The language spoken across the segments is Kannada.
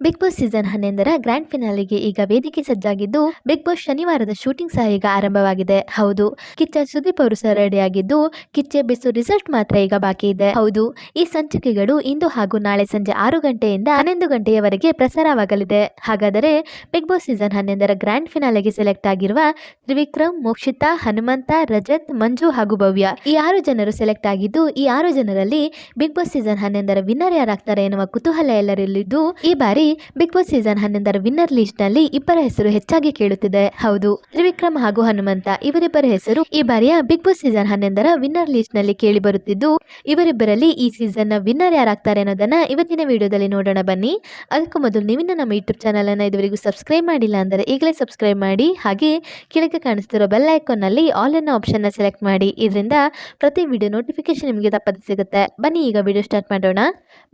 ಬಿಗ್ ಬಾಸ್ ಸೀಸನ್ ಹನ್ನೊಂದರ ಗ್ರ್ಯಾಂಡ್ ಫಿನಾಲಿಗೆ ಈಗ ವೇದಿಕೆ ಸಜ್ಜಾಗಿದ್ದು, ಬಿಗ್ ಬಾಸ್ ಶನಿವಾರದ ಶೂಟಿಂಗ್ ಸಹ ಈಗ ಆರಂಭವಾಗಿದೆ. ಹೌದು, ಕಿಚ್ಚ ಸುದೀಪ್ ಅವರು ಸಹ ರೆಡಿಯಾಗಿದ್ದು ಕಿಚ್ಚೆ ಬಿಸು ರಿಸಲ್ಟ್ ಮಾತ್ರ ಈಗ ಬಾಕಿ ಇದೆ. ಹೌದು, ಈ ಸಂಚಿಕೆಗಳು ಇಂದು ಹಾಗೂ ನಾಳೆ ಸಂಜೆ ಆರು ಗಂಟೆಯಿಂದ ಹನ್ನೊಂದು ಗಂಟೆಯವರೆಗೆ ಪ್ರಸಾರವಾಗಲಿದೆ. ಹಾಗಾದರೆ, ಬಿಗ್ ಬಾಸ್ ಸೀಸನ್ ಹನ್ನೊಂದರ ಗ್ರ್ಯಾಂಡ್ ಫಿನಾಲೆಗೆ ಸೆಲೆಕ್ಟ್ ಆಗಿರುವ ತ್ರಿವಿಕ್ರಮ್, ಮೋಕ್ಷಿತಾ, ಹನುಮಂತ, ರಜತ್, ಮಂಜು ಹಾಗೂ ಭವ್ಯ ಈ ಆರು ಜನರು ಸೆಲೆಕ್ಟ್ ಆಗಿದ್ದು, ಈ ಆರು ಜನರಲ್ಲಿ ಬಿಗ್ ಬಾಸ್ ಸೀಸನ್ ಹನ್ನೊಂದರ ವಿನ್ನರ್ ಯಾರಾಗ್ತಾರೆ ಎನ್ನುವ ಕುತೂಹಲ ಎಲ್ಲರಲ್ಲಿದ್ದು, ಈ ಬಾರಿ ಬಿಗ್ ಬಾಸ್ ಸೀಸನ್ ಹನ್ನೊಂದರ ವಿನ್ನರ್ ಲಿಸ್ಟ್ನಲ್ಲಿ ಇಬ್ಬರ ಹೆಸರು ಹೆಚ್ಚಾಗಿ ಕೇಳುತ್ತಿದೆ. ಹೌದು, ತ್ರಿವಿಕ್ರಮ್ ಹಾಗೂ ಹನುಮಂತ ಇವರಿಬ್ಬರ ಹೆಸರು ಈ ಬಾರಿಯ ಬಿಗ್ ಬಾಸ್ ಸೀಸನ್ ಹನ್ನೊಂದರ ವಿನ್ನರ್ ಲಿಸ್ಟ್ನಲ್ಲಿ ಕೇಳಿ ಬರುತ್ತಿದ್ದು ಇವರಿಬ್ಬರಲ್ಲಿ ಈ ಸೀಸನ್ನ ವಿನ್ನರ್ ಯಾರಾಗ್ತಾರೆ ಅನ್ನೋದನ್ನ ಇವತ್ತಿನ ವಿಡಿಯೋದಲ್ಲಿ ನೋಡೋಣ ಬನ್ನಿ. ಅದಕ್ಕೂ ಮೊದಲು ನೀವಿನ್ನ ನಮ್ಮ ಯೂಟ್ಯೂಬ್ ಚಾನಲ್ ಅನ್ನ ಇದುವರೆಗೂ ಸಬ್ಸ್ಕ್ರೈಬ್ ಮಾಡಿಲ್ಲ ಅಂದರೆ ಈಗಲೇ ಸಬ್ಸ್ಕ್ರೈಬ್ ಮಾಡಿ, ಹಾಗೆ ಕೆಳಗೆ ಕಾಣಿಸ್ತಿರೋ ಬೆಲ್ ಐಕಾನ್ನಲ್ಲಿ ಆಲ್ ಅನ್ನೋ ಆಪ್ಷನ್ನ ಸೆಲೆಕ್ಟ್ ಮಾಡಿ. ಇದರಿಂದ ಪ್ರತಿ ವಿಡಿಯೋ ನೋಟಿಫಿಕೇಶನ್ ನಿಮಗೆ ತಪ್ಪದೆ ಸಿಗುತ್ತೆ. ಬನ್ನಿ, ಈಗ ವಿಡಿಯೋ ಸ್ಟಾರ್ಟ್ ಮಾಡೋಣ.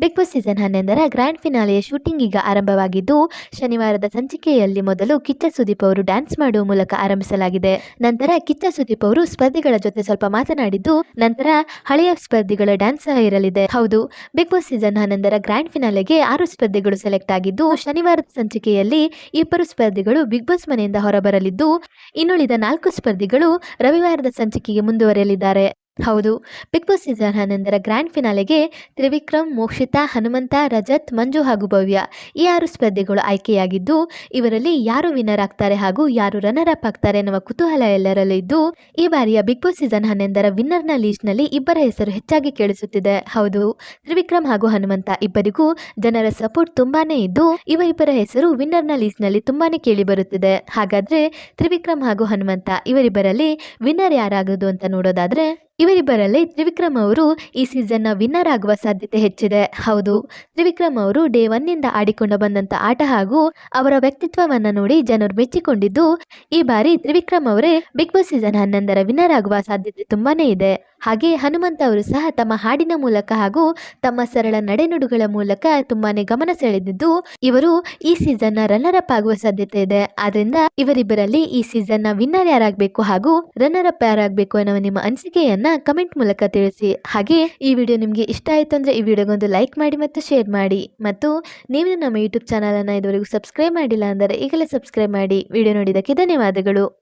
ಬಿಗ್ ಬಾಸ್ ಸೀಸನ್ ಹನ್ನೊಂದರ ಗ್ರ್ಯಾಂಡ್ ಫಿನಾಲೆಯ ಶೂಟಿಂಗ್ ಈಗ ಆರಂಭವಾಗಿದ್ದು, ಶನಿವಾರದ ಸಂಚಿಕೆಯಲ್ಲಿ ಮೊದಲು ಕಿಚ್ಚ ಸುದೀಪ್ ಅವರು ಡ್ಯಾನ್ಸ್ ಮಾಡುವ ಮೂಲಕ ಆರಂಭಿಸಲಾಗಿದೆ. ನಂತರ ಕಿಚ್ಚ ಸುದೀಪ್ ಅವರು ಸ್ಪರ್ಧಿಗಳ ಜೊತೆ ಸ್ವಲ್ಪ ಮಾತನಾಡಿದ್ದು, ನಂತರ ಹಳೆಯ ಸ್ಪರ್ಧಿಗಳ ಡ್ಯಾನ್ಸ್ ಸಹ ಇರಲಿದೆ. ಹೌದು, ಬಿಗ್ ಬಾಸ್ ಸೀಸನ್ ಹನ್ನೊಂದರ ಗ್ರ್ಯಾಂಡ್ ಫಿನಾಲೆಗೆ ಆರು ಸ್ಪರ್ಧಿಗಳು ಸೆಲೆಕ್ಟ್ ಆಗಿದ್ದು, ಶನಿವಾರದ ಸಂಚಿಕೆಯಲ್ಲಿ ಇಬ್ಬರು ಸ್ಪರ್ಧಿಗಳು ಬಿಗ್ ಬಾಸ್ ಮನೆಯಿಂದ ಹೊರಬರಲಿದ್ದು, ಇನ್ನುಳಿದ ನಾಲ್ಕು ಸ್ಪರ್ಧಿಗಳು ರವಿವಾರದ ಸಂಚಿಕೆಗೆ ಮುಂದುವರಿಯಲಿದ್ದಾರೆ. ಹೌದು. ಬಿಗ್ ಬಾಸ್ ಸೀಸನ್ ಹನ್ನೊಂದರ ಗ್ರ್ಯಾಂಡ್ ಫಿನಾಲೆಗೆ ತ್ರಿವಿಕ್ರಮ್, ಮೋಕ್ಷಿತಾ, ಹನುಮಂತ, ರಜತ್, ಮಂಜು ಹಾಗೂ ಭವ್ಯ ಈ ಆರು ಸ್ಪರ್ಧೆಗಳು ಆಯ್ಕೆಯಾಗಿದ್ದು, ಇವರಲ್ಲಿ ಯಾರು ವಿನ್ನರ್ ಆಗ್ತಾರೆ ಹಾಗೂ ಯಾರು ರನ್ನರ್ ಅಪ್ ಆಗ್ತಾರೆ ಎನ್ನುವ ಕುತೂಹಲ ಎಲ್ಲರಲ್ಲೂ ಇದ್ದು, ಈ ಬಾರಿಯ ಬಿಗ್ ಬಾಸ್ ಸೀಸನ್ ಹನ್ನೊಂದರ ವಿನ್ನರ್ನ ಲೀಸ್ಟ್ನಲ್ಲಿ ಇಬ್ಬರ ಹೆಸರು ಹೆಚ್ಚಾಗಿ ಕೇಳಿಸುತ್ತಿದೆ. ಹೌದು. ತ್ರಿವಿಕ್ರಮ್ ಹಾಗೂ ಹನುಮಂತ ಇಬ್ಬರಿಗೂ ಜನರ ಸಪೋರ್ಟ್ ತುಂಬಾನೇ ಇದ್ದು, ಇವ ಇಬ್ಬರ ಹೆಸರು ವಿನ್ನರ್ನ ಲೀಸ್ಟ್ನಲ್ಲಿ ತುಂಬಾನೇ ಕೇಳಿ ಬರುತ್ತಿದೆ. ಹಾಗಾದ್ರೆ ತ್ರಿವಿಕ್ರಮ್ ಹಾಗೂ ಹನುಮಂತ ಇವರಿಬ್ಬರಲ್ಲಿ ವಿನ್ನರ್ ಯಾರಾಗೋದು ಅಂತ ನೋಡೋದಾದ್ರೆ ಇವರಿಬ್ಬರಲ್ಲಿ ತ್ರಿವಿಕ್ರಮ್ ಅವರು ಈ ಸೀಸನ್ನ ವಿನ್ನರ್ ಆಗುವ ಸಾಧ್ಯತೆ ಹೆಚ್ಚಿದೆ. ಹೌದು, ತ್ರಿವಿಕ್ರಮ್ ಅವರು ಡೇ ಒನ್ನಿಂದ ಆಡಿಕೊಂಡು ಬಂದಂತ ಆಟ ಹಾಗೂ ಅವರ ವ್ಯಕ್ತಿತ್ವವನ್ನು ನೋಡಿ ಜನರು ಮೆಚ್ಚಿಕೊಂಡಿದ್ದು, ಈ ಬಾರಿ ತ್ರಿವಿಕ್ರಮ್ ಅವರೇ ಬಿಗ್ ಬಾಸ್ ಸೀಸನ್ ಹನ್ನೊಂದರ ವಿನ್ನರ್ ಆಗುವ ಸಾಧ್ಯತೆ ತುಂಬಾನೇ ಇದೆ. ಹಾಗೆ ಹನುಮಂತ ಅವರು ಸಹ ತಮ್ಮ ಹಾಡಿನ ಮೂಲಕ ಹಾಗೂ ತಮ್ಮ ಸರಳ ನಡೆನುಡುಗಳ ಮೂಲಕ ತುಂಬಾನೇ ಗಮನ ಸೆಳೆದಿದ್ದು, ಇವರು ಈ ಸೀಸನ್ನ ರನ್ನರ್ ಅಪ್ ಆಗುವ ಸಾಧ್ಯತೆ ಇದೆ. ಆದ್ರಿಂದ ಇವರಿಬ್ಬರಲ್ಲಿ ಈ ಸೀಸನ್ನ ವಿನ್ನರ್ ಯಾರಾಗಬೇಕು ಹಾಗೂ ರನ್ನರ್ ಅಪ್ ಯಾರಾಗಬೇಕು ಅನ್ನೋ ನಿಮ್ಮ ಅನಿಸಿಕೆಯನ್ನ ಕಮೆಂಟ್ ಮೂಲಕ ತಿಳಿಸಿ. ಹಾಗೆ ಈ ವಿಡಿಯೋ ನಿಮಗೆ ಇಷ್ಟ ಆಯ್ತು ಅಂದ್ರೆ ಈ ವಿಡಿಯೋಗೊಂದು ಲೈಕ್ ಮಾಡಿ ಮತ್ತು ಶೇರ್ ಮಾಡಿ. ಮತ್ತು ನೀವು ನಮ್ಮ ಯೂಟ್ಯೂಬ್ ಚಾನಲ್ ಅನ್ನ ಇದುವರೆಗೂ ಸಬ್ಸ್ಕ್ರೈಬ್ ಮಾಡಿಲ್ಲ ಅಂದರೆ ಈಗಲೇ ಸಬ್ಸ್ಕ್ರೈಬ್ ಮಾಡಿ. ವಿಡಿಯೋ ನೋಡಿದಕ್ಕೆ ಧನ್ಯವಾದಗಳು.